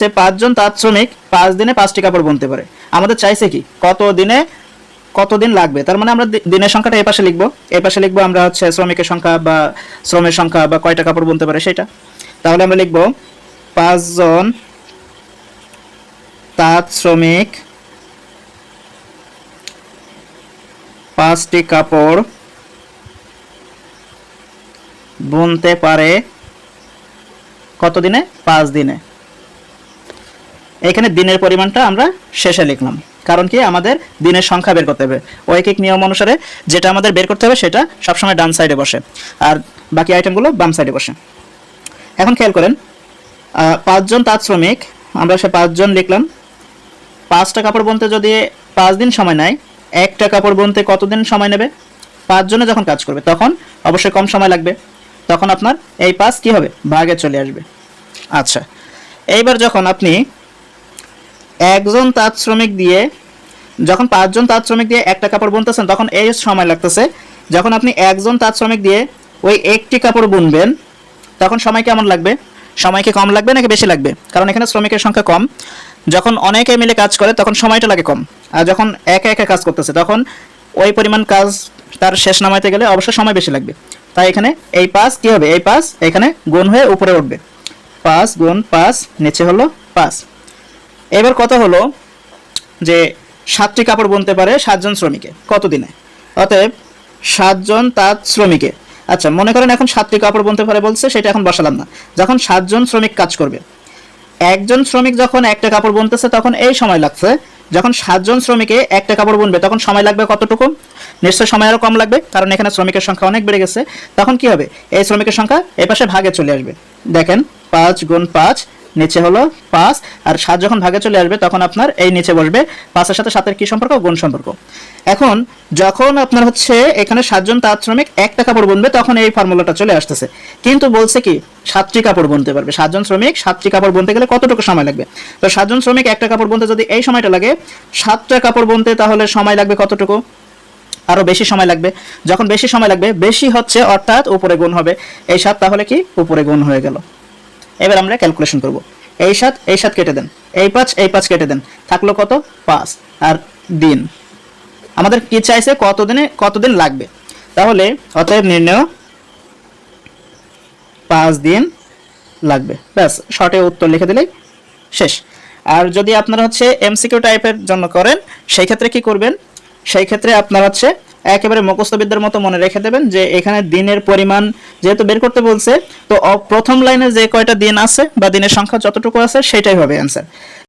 সে পাঁচজন তাঁত শ্রমিক পাঁচ দিনে পাঁচটি কাপড় বুনতে পারে। আমাদের চাইছে কি? কত দিনে কতদিন লাগবে? তার মানে আমরা দিনের সংখ্যাটা এই পাশে লিখব। এই পাশে লিখব আমরা হচ্ছে শ্রমিকের সংখ্যা বা শ্রমের সংখ্যা বা কয়টা কাপড় বুনতে পারে সেটা। তাহলে আমরা লিখব পাঁচজন তাঁত শ্রমিক পাঁচটি কাপড় বুনতে পারে কত দিনে? পাঁচ দিনে। এখানে দিনের পরিমাণটা আমরা শেষে লিখলাম। কারণ কি? আমাদের দিনের সংখ্যা বের করতে হবে। ঐকিক নিয়ম অনুসারে যেটা আমাদের বের করতে হবে সেটা সবসময় ডান সাইডে বসে। আর বাকি আইটেমগুলো বাম সাইডে বসে। এখন খেয়াল করেন পাঁচজন তাঁত শ্রমিক, আমরা সে পাঁচজন লিখলাম। পাঁচটা কাপড় বুনতে যদি পাঁচ দিন সময় নেয়, একটা কাপড় বুনতে কতদিন সময় নেবে? পাঁচজনে যখন কাজ করবে, তখন অবশ্যই কম সময় লাগবে। তখন আপনার এই পাঁচ কি হবে? ভাগে চলে আসবে। আচ্ছা এইবার যখন আপনি একজন তাঁত শ্রমিক দিয়ে, যখন পাঁচজন তাঁত শ্রমিক দিয়ে একটা কাপড় বুনতেছেন, তখন এই সময় লাগতেছে, যখন আপনি একজন তাঁত শ্রমিক দিয়ে ওই একটি কাপড় বুনবেন, তখন সময় কেমন লাগবে? সময় কি কম লাগবে নাকি বেশি লাগবে? কারণ এখানে শ্রমিকের সংখ্যা কম। যখন অনেকে মিলে কাজ করে, তখন সময়টা লাগে কম। আর যখন একা একা কাজ করতেছে, তখন ওই পরিমাণ কাজ তার শেষ নামাইতে গেলে অবশ্যই সময় বেশি লাগবে। তাই এখানে এই পাস কি হবে? এই পাস এখানে গুণ হয়ে উপরে উঠবে। পাঁচ গুণ পাঁচ, নিচে হলো পাঁচ। এবার কথা হলো যে সাতটি কাপড় বুনতে পারে সাতজন শ্রমিকে কত দিনে অতএব সাতজন তাঁত শ্রমিকে। আচ্ছা মনে করেন এখন সাতটি কাপড় বুনতে পারে বলছে, সেটা এখন বসালাম না। যখন সাতজন শ্রমিক কাজ করবে, একজন শ্রমিক যখন একটা কাপড় বুনতেছে, তখন এই সময় লাগছে, যখন সাতজন শ্রমিকে একটা কাপড় বুনবে, তখন সময় লাগবে কতটুকু? নিশ্চয় সময় আরও কম লাগবে, কারণ এখানে শ্রমিকের সংখ্যা অনেক বেড়ে গেছে। তখন কি হবে? এই শ্রমিকের সংখ্যা এই পাশে ভাগে চলে আসবে। দেখেন, পাঁচ গুণ পাঁচ নিচে হলো পাঁচ, আর সাত যখন ভাগে চলে আসবে, তখন আপনার এই নিচে বসবে। পাঁচের সাথে সাতের কি সম্পর্ক? গুণ সম্পর্ক। এখন যখন আপনার হচ্ছে এখানে সাতজন তাঁত শ্রমিক একটা কাপড় বুনবে, তখন এই ফর্মুলাটা চলে আসতেছে। কিন্তু বলছে কি, সাতটি কাপড় বুনতে পারবে। সাতজন শ্রমিক সাতটি কাপড় বুনতে গেলে কতটুকু সময় লাগবে? তো সাতজন শ্রমিক একটা কাপড় বুনতে যদি এই সময়টা লাগে, সাতটা কাপড় বুনতে তাহলে সময় লাগবে কতটুকু? আরও বেশি সময় লাগবে। যখন বেশি সময় লাগবে, বেশি হচ্ছে অর্থাৎ উপরে গুণ হবে। এই সাত তাহলে কি? উপরে গুণ হয়ে গেল। এবার আমরা ক্যালকুলেশন করব। এই সাত এই সাত কেটে দেন। এই পাঁচ এই পাঁচ কেটে দেন। থাকল কত? পাঁচ। আর দিন। আমাদের কি চাইছে? কতদিনে, কতদিন লাগবে? তাহলে অতএব নির্ণয়, পাঁচ দিন লাগবে। ব্যাস, শর্টে উত্তর লিখে দিলেই শেষ। আর যদি আপনারা হচ্ছে এমসিকিউ টাইপের জন্য করেন, সেই ক্ষেত্রে কি করবেন? সেই ক্ষেত্রে আপনার হচ্ছে একেবারে মুখস্থবিদ্যার মতো মনে রেখে দেবেন যে এখানে দিনের পরিমাণ যেহেতু বের করতে বলছে, তো প্রথম লাইনে যে কয়টা দিন আছে বা দিনের সংখ্যা যতটুকু আছে, সেটাই হবে অ্যান্সার